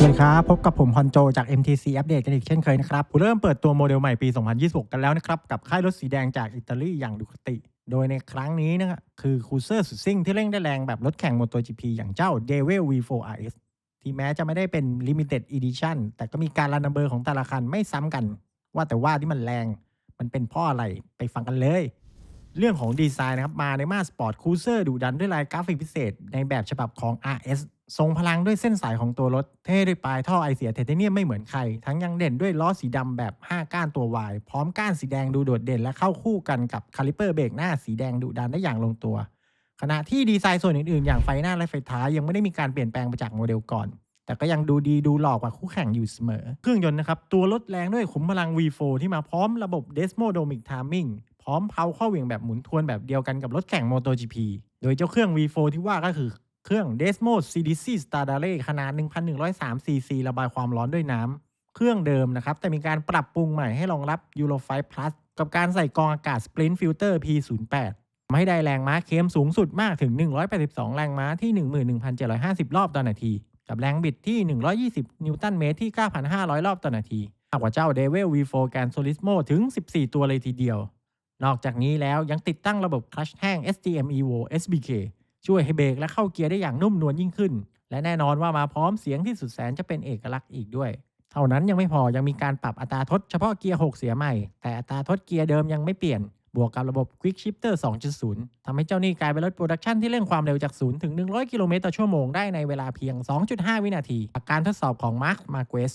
สวัสดีครับ พบกับผมฮอนโจจาก MTC อัปเดตกันอีกเช่นเคยนะครับเริ่มเปิดตัวโมเดลใหม่ปี 2026 กันแล้วนะครับ กับค่ายรถสีแดงจากอิตาลีอย่างดูคติ โดยในครั้งนี้นะครับคือคูเซอร์สุดซิ่งที่เร่งได้แรงแบบรถแข่งม o โต GP อย่างเจ้า d e v i l V4 RS ที่แม้จะไม่ได้เป็น Limited Edition แต่ก็มีการรันนัมเบอร์ของแต่ละคันไม่ซ้ำกัน ว่าแต่ว่าที่มันแรงมันเป็นเพราะอะไรไปฟังกันเลย เรื่องของดีไซน์นะครับมาในมาสปอร์ตคูเซอร์ดุดันด้วยลายกราฟิกพิเศษ ในแบบฉบับของ RS ทรงพลังด้วยเส้นสายของตัวรถ เท่ด้วยปลายท่อไอเสียไทเทเนียมไม่เหมือนใคร ทั้งยังเด่นด้วยล้อสีดำแบบ 5 ก้านตัววาย พร้อมก้านสีแดงดูโดดเด่นและเข้าคู่กันกับคาลิเปอร์เบรกหน้าสีแดงดุดันได้อย่างลงตัว ขณะที่ดีไซน์ส่วนอื่นๆ อย่างไฟหน้าและไฟท้ายยังไม่ได้มีการเปลี่ยนแปลงไปจากโมเดลก่อน แต่ก็ยังดูดีดูหล่อกว่าคู่แข่งอยู่เสมอ เครื่องยนต์นะครับตัวรถแรงด้วยขุมพลัง V4 ที่มาพร้อมระบบ Desmodomic Timing พร้อมเพาข้าเหวี่ยงแบบหมุนทวนแบบเดียวกันกับรถแข่ง MotoGP โดยเจ้าเครื่อง V4 ที่ว่าก็คือ เครื่อง Desmo CDC Stradale ขนาด 1,103 cc ระบายความร้อนด้วยน้ำ เครื่องเดิมนะครับ แต่มีการปรับปรุงใหม่ให้รองรับ Euro 5 Plus กับการใส่กรองอากาศ Sprint Filter P08 ทำให้ได้แรงม้าเค็มสูงสุดมากถึง 182 แรงม้าที่ 11,750 รอบต่อนาที กับแรงบิดที่ 120 นิวตันเมตรที่ 9,500 รอบต่อนาทีมากกว่าเจ้า Devil V4 Gran Turismo ถึง 14 ตัวเลยทีเดียว นอกจากนี้แล้วยังติดตั้งระบบคลัชแห้ง STM Evo SBK ช่วยให้เบรกและเข้าเกียร์ได้อย่างนุ่มนวลยิ่งขึ้น และแน่นอนว่ามาพร้อมเสียงที่สุดแสนจะเป็นเอกลักษณ์อีกด้วย เท่านั้นยังไม่พอยังมีการปรับอัตราทดเฉพาะเกียร์ 6 เสียใหม่ แต่อัตราทดเกียร์เดิมยังไม่เปลี่ยน บวกกับระบบ Quick Shifter 2.0 ทำให้เจ้านี่กลายเป็นรถโปรดักชันที่เร่งความเร็วจาก 0 ถึง 100 กิโลเมตรต่อชั่วโมงได้ในเวลาเพียง 2.5 วินาทีจากการทดสอบของ Mark Marquez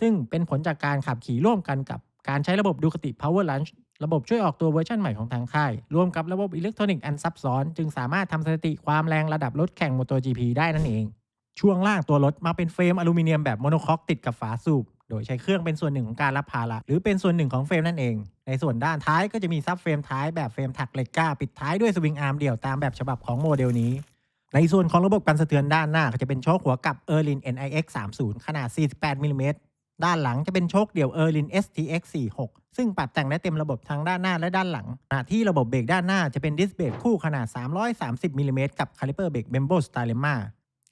ซึ่งเป็นผลจากการขับขี่ร่วมกันกับการใช้ระบบ Ducati Power Lunch ระบบช่วยออกตัวเวอร์ชันใหม่ของทางค่าย รวมกับระบบอิเล็กทรอนิกส์อันซับซ้อน จึงสามารถทำสถิติความแรงระดับรถแข่ง MotoGP ได้นั่นเอง ช่วงล่างตัวรถมาเป็นเฟรมอลูมิเนียมแบบโมโนคอกติดกับฝาสูบ โดยใช้เครื่องเป็นส่วนหนึ่งของการรับภาระหรือเป็นส่วนหนึ่งของเฟรมนั่นเอง ในส่วนด้านท้ายก็จะมีซับเฟรมท้ายแบบเฟรมถักเหล็กกล้าปิดท้ายด้วยสวิงอาร์มเดี่ยวตามแบบฉบับของโมเดลนี้ในส่วนของระบบกันสะเทือนด้านหน้าก็จะเป็นโชคหัวกับ Erlin NIX 30 ขนาด 48มิลลิเมตร ด้านหลังจะเป็นโชคเดี่ยว Erlin STX 46 ซึ่งปรับแต่งได้เต็มระบบทั้งด้านหน้าและด้านหลังขณะที่ระบบเบรกด้านหน้าจะเป็นดิสเบรกคู่ขนาด 330มิลลิเมตรกับคาลิเปอร์เบรก Bembo Stylema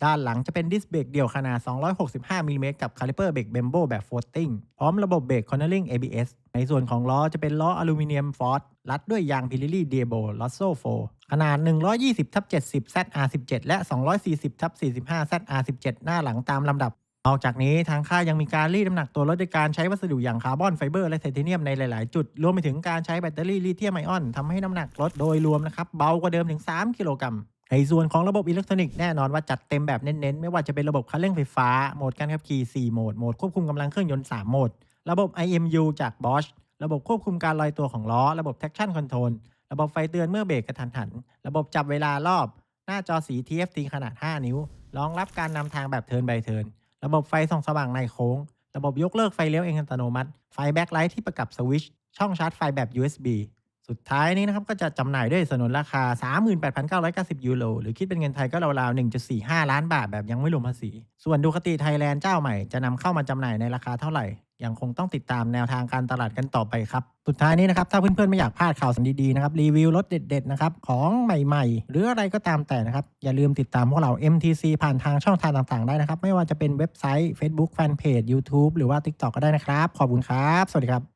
ด้านหลังจะเป็นดิสเบรกเดี่ยวขนาด 265มิลลิเมตรกับคาลิเปอร์เบรก Bembo แบบ floating พร้อมระบบเบรก cornering ABS ในส่วนของล้อจะเป็นล้ออลูมิเนียมฟอร์ดรัดด้วยยาง Pirelli Diebo Rosso 4ขนาด 120ทับ70 ZR17 และ 240ทับ45 ZR17 หน้าหลังตามลำดับ นอกจากนี้ทางค่ายยังมีการรีดน้ำหนักตัวรถด้วยการใช้วัสดุอย่างคาร์บอนไฟเบอร์และไทเทเนียมในหลาย ๆ จุด รวมไปถึงการใช้แบตเตอรี่ลิเธียมไอออนทำให้น้ำหนักรถโดยรวมนะครับเบากว่าเดิมถึง 3 กิโลกรัมในส่วนของระบบอิเล็กทรอนิกส์แน่นอนว่าจัดเต็มแบบเน้น ๆ ไม่ว่าจะเป็นระบบคันเร่งไฟฟ้า โหมดการขับขี่ 4 โหมด โหมดควบคุมกำลังเครื่องยนต์ 3 โหมด ระบบ IMU จาก Bosch ระบบควบคุมการลอยตัวของล้อ ระบบ traction control ระบบไฟเตือนเมื่อเบรกกระทันหัน ระบบจับเวลารอบ หน้าจอสี TFT ขนาด 5 นิ้ว รองรับการนำทางแบบเทิน by เทิน ระบบไฟส่องสว่างในโค้ง ระบบยกเลิกไฟเลี้ยวเองอัตโนมัติ ไฟแบ็คไลท์ที่ประกับสวิตช์ช่องชาร์จไฟแบบ USB สุดท้ายนี้นะครับก็จะจำหน่ายด้วยสนนราคา 38,990 ยูโรหรือคิดเป็นเงินไทยก็ราวๆ 1.45 ล้านบาทแบบยังไม่รวมภาษี ส่วนดูคติไทยแลนด์เจ้าใหม่จะนำเข้ามาจำหน่ายในราคาเท่าไหร่ ยังคงต้องติดตามแนวทางการตลาดกันต่อไปครับ สุดท้ายนี้นะครับ ถ้าเพื่อนๆ ไม่อยากพลาดข่าวสารดีๆ นะครับ รีวิวรถเด็ดๆ นะครับ ของใหม่ๆ หรืออะไรก็ตามแต่นะครับ อย่าลืมติดตามพวกเรา MTC ผ่านทางช่องทางต่างๆ ได้นะครับ ไม่ว่าจะเป็นเว็บไซต์ Facebook Fanpage YouTube หรือว่า TikTok ก็ได้นะครับ ขอบคุณครับ สวัสดีครับ